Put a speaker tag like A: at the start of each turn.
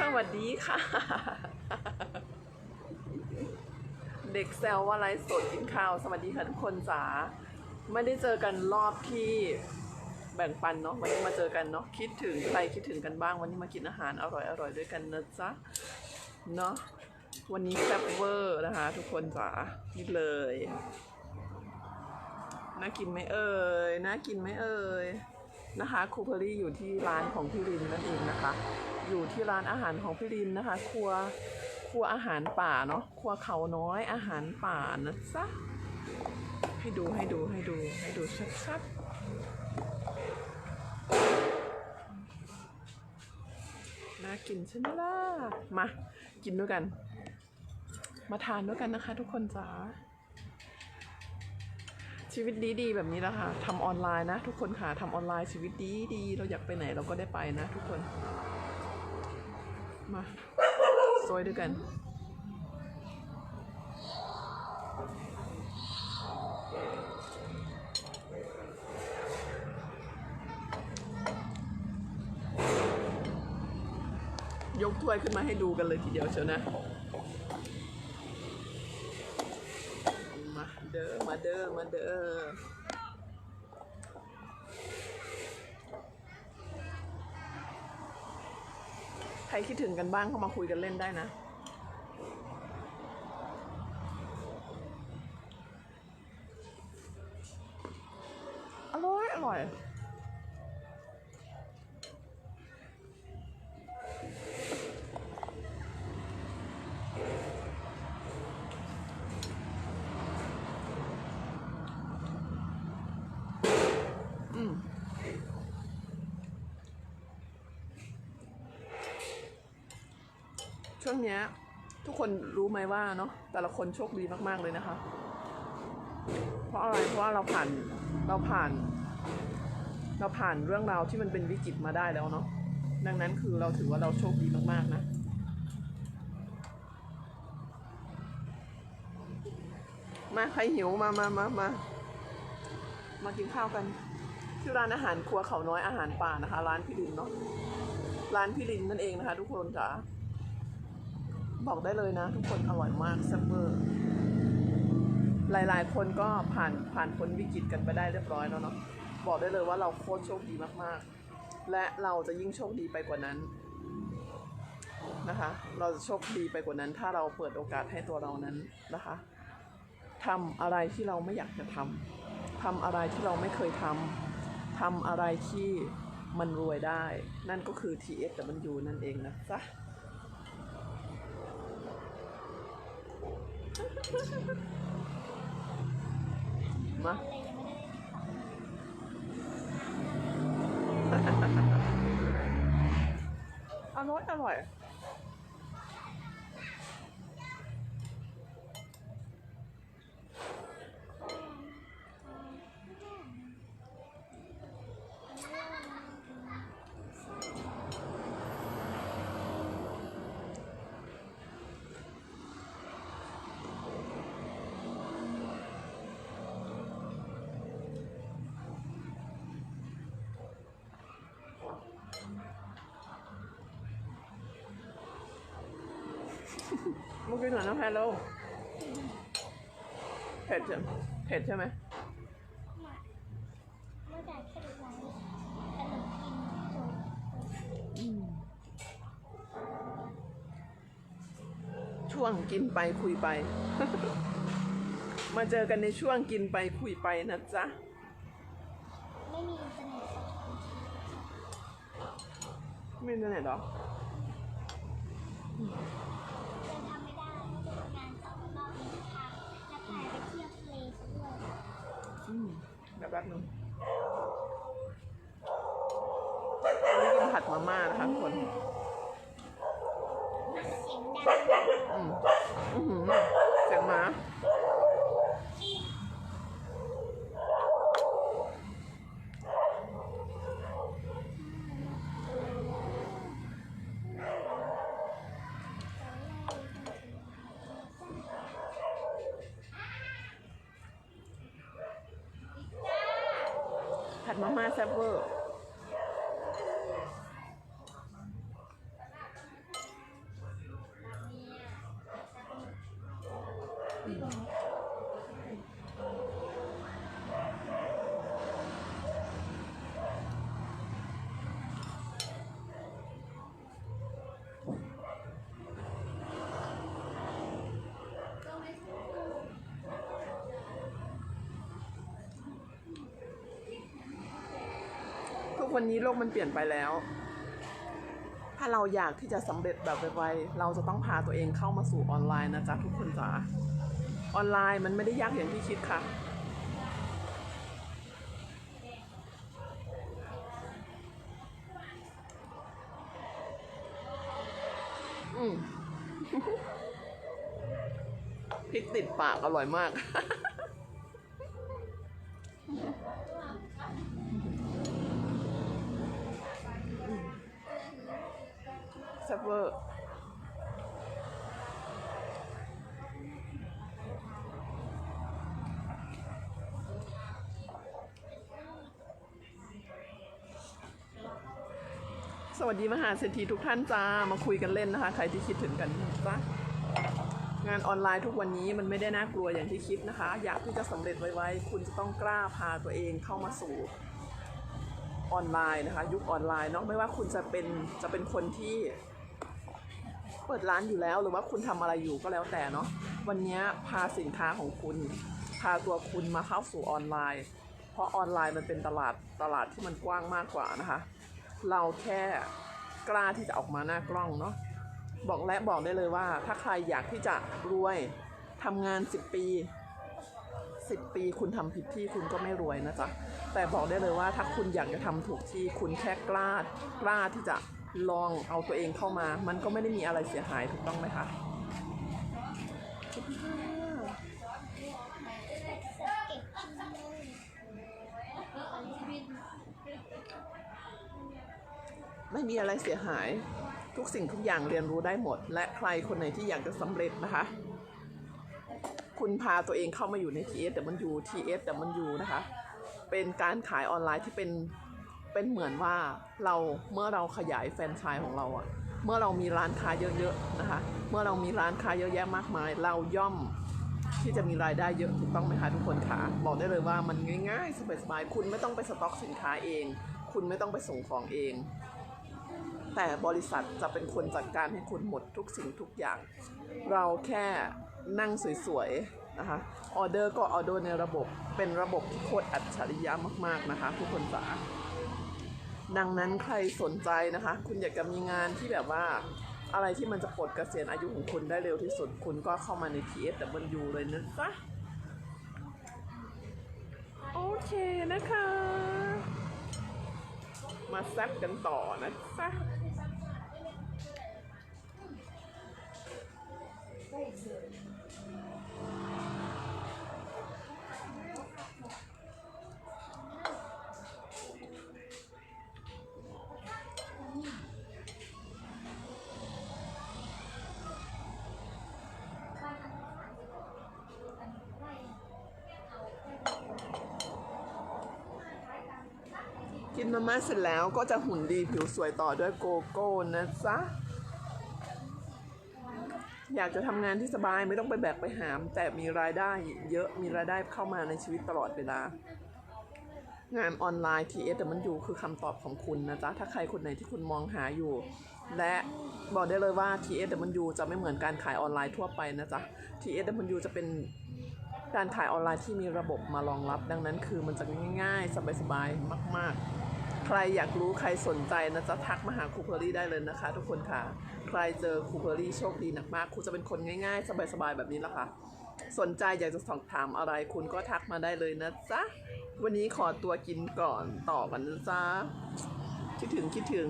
A: สวัสดีค่ะ เด็กแซวว่าไลฟ์สดกินข้าว สวัสดีค่ะทุกคนจ๋าไม่ได้เจอกันรอบที่แบ่งปันเนาะวันนี้มาเจอกันเนาะคิดถึงใครคิดถึงกันบ้าง วันนี้มากินอาหารอร่อยอร่อยด้วยกันนะจ๊ะเนาะวันนี้แซ่บเวอร์นะคะ ทุกคนจ๋านี่เลยน่ากินไหมเอ่ยน่ากินไหมเอ่ย นะคะครูเพอรี่อยู่ที่ร้านของพี่รินนั่นเองนะคะ อยู่ที่ร้านอาหารของพี่รินนะคะ ครัวครัวอาหารป่าเนาะครัวเขาน้อยอาหารป่านะจ๊ะให้ดูให้ดูให้ดูให้ดูชัดๆน่ากินใช่ไหมล่ะมากินด้วยกัน มาทานด้วยกันนะคะ ทุกคนจ๋า ชีวิตดี ๆ แบบนี้แหละค่ะทำออนไลน์นะ ทุกคนค่ะทำออนไลน์ชีวิตดีๆเราอยากไปไหนเราก็ได้ไปนะ ทุกคน มาซอยด้วยกัน ยกถ้วยขึ้นมาให้ดูกันเลยทีเดียวเชียวนะ มาเด้อ มาเด้อมาเด้อใครคิดถึงกันบ้างเข้ามาคุยกันเล่นได้นะ เนี้ย ทุกคนรู้ไหมว่าเนาะแต่ละคนโชคดีมาก ๆ เลยนะคะ เพราะอะไรเพราะว่าเราผ่านเราผ่าน เราผ่านเรื่องราวที่มันเป็นวิกฤตมาได้แล้วเนาะดังนั้นคือเราถือว่าเราโชคดีมากๆนะมาใครหิวมามามามามากินข้าวกันที่ร้านอาหารครัวเขาน้อยอาหารป่านะคะ ร้านพี่ลินเนาะร้านพี่ลินนั่นเองนะคะ ทุกคนจ๋า บอกได้เลยนะ ทุกคนอร่อยมากแซ่บเวอร์หลายๆ คนก็ผ่านผ่านพ้นวิกฤตกันไปได้เรียบร้อยแล้วเนาะบอกได้เลยว่าเราโคตรโชคดีมากๆ และเราจะยิ่งโชคดีไปกว่านั้นนะคะ เราจะโชคดีไปกว่านั้น ถ้าเราเปิดโอกาสให้ตัวเรานั้นนะคะทำอะไรที่เราไม่อยากจะทำทำอะไรที่เราไม่เคยทำทำอะไรที่มันรวยได้ นั่นก็คือ TSW นั่นเองนะจ๊ะ มาอร่อยอร่อย เมื่อกี้หน่อยน้ำแพนแล้วเผ็ดใช่เผ็ดใช่ไหม
B: เมื่อแต่แค่ดูไลฟ์ขนมกินจบ
A: ช่วงกินไปคุยไป มาเจอกันในช่วงกินไปคุยไปนะจ๊ะ
B: ไม่มีอินเทอร์เน็ตสักที
A: อินเทอร์เน็ตหรอ
B: ป๊
A: บนึงอันนี้กินผัดมาม่านะคะทุกคน
B: เสียงดัง
A: อืมอือหือเสียงหม ดมาม่าแซ่บเวอร์อื วันนี้โลกมันเปลี่ยนไปแล้ว ถ้าเราอยากที่จะสำเร็จแบบไวๆเราจะต้องพาตัวเองเข้ามาสู่ออนไลน์นะจ๊ะทุกคนจ๋าออนไลน์มันไม่ได้ยากอย่างที่คิดค่ะอืมพริกติดปากอร่อยมาก ซ่บเวอร์สวัสดีมหาเศรษฐีทุกท่านจ้า มาคุยกันเล่นนะคะ ใครที่คิดถึงกันจ้างานออนไลน์ทุกวันนี้มันไม่ได้น่ากลัวอย่างที่คิดนะคะ อยากที่จะสำเร็จไวๆคุณจะต้องกล้าพาตัวเองเข้ามาสู่ออนไลน์นะคะ ยุคออนไลน์เนาะไม่ว่าคุณจะเป็นจะเป็นคนที่ เปิดร้านอยู่แล้วหรือว่าคุณทำอะไรอยู่ก็แล้วแต่เนาะวันนี้พาสินค้าของคุณ พาตัวคุณมาเข้าสู่ออนไลน์ เพราะออนไลน์มันเป็นตลาดตลาดที่มันกว้างมากกว่านะคะ เราแค่กล้าที่จะออกมาหน้ากล้องเนาะบอกและบอกได้เลยว่า ถ้าใครอยากที่จะรวยทำงาน 10 ปี 10 ปีคุณทำผิดที่คุณก็ไม่รวยนะจ๊ะแต่บอกได้เลยว่าถ้าคุณอยากจะทำถูกที่คุณแค่กล้ากล้าที่จะ ลองเอาตัวเองเข้ามา มันก็ไม่ได้มีอะไรเสียหายถูกต้องไหมคะไม่มีอะไรเสียหาย ทุกสิ่งทุกอย่างเรียนรู้ได้หมด และใครคนไหนที่อยากจะสำเร็จนะคะ คุณพาตัวเองเข้ามาอยู่ใน TS แต่มันอยู่ TS แต่มันอยู่นะคะ เป็นการขายออนไลน์ที่เป็น เป็นเหมือนว่าเราเมื่อเราขยายแฟรนไชส์ของเราอะเมื่อเรามีร้านค้าเยอะๆนะคะ เมื่อเรามีร้านค้าเยอะแยะมากมาย เราย่อมที่จะมีรายได้เยอะถูกต้องไหมคะทุกคนคะบอกได้เลยว่ามันง่ายๆสบายๆคุณไม่ต้องไปสต็อกสินค้าเอง คุณไม่ต้องไปส่งของเอง แต่บริษัทจะเป็นคนจัดการให้คุณหมดทุกสิ่งทุกอย่าง เราแค่นั่งสวยๆนะคะออเดอร์ก็ออเดอร์ในระบบเป็นระบบที่โคตรอัจฉริยะมากๆนะคะ ทุกคนจ๋า ดังนั้นใครสนใจนะคะ คุณอยากจะมีงานที่แบบว่าอะไรที่มันจะปลดเกษียณอายุของคุณได้เร็วที่สุด คุณก็เข้ามาใน TSW เลยนะจ๊ะโอเคนะคะ มาแซบกันต่อนะจ๊ะ กินมาม่าเสร็จแล้วก็จะหุ่นดีผิวสวยต่อด้วยโกโก้นะจ๊ะ อยากจะทำงานที่สบายไม่ต้องไปแบกไปหาม แต่มีรายได้เยอะมีรายได้เข้ามาในชีวิตตลอดเวลา งานออนไลน์ TS แต่มันอยู่คือคำตอบของคุณนะจ๊ะ ถ้าใครคนไหนที่คุณมองหาอยู่ และบอกได้เลยว่า TS แต่มันอยู่จะไม่เหมือนการขายออนไลน์ทั่วไปนะจ๊ะ TS แต่มันอยู่จะเป็นการขายออนไลน์ที่มีระบบมารองรับ ดังนั้นคือมันจะง่ายๆ สบายๆ มาก ๆ ใครอยากรู้ใครสนใจนะจะทักมาหาครูเพอรี่ได้เลยนะคะ ทุกคนค่ะ ใครเจอครูเพอรี่โชคดีหนักมากครูจะเป็นคนง่าย ๆ สบายๆแบบนี้แหละค่ะ สนใจอยากจะสอบถามอะไรคุณก็ทักมาได้เลยนะจ๊ะ วันนี้ขอตัวกินก่อนต่อกันนะจ๊ะ คิดถึงคิดถึง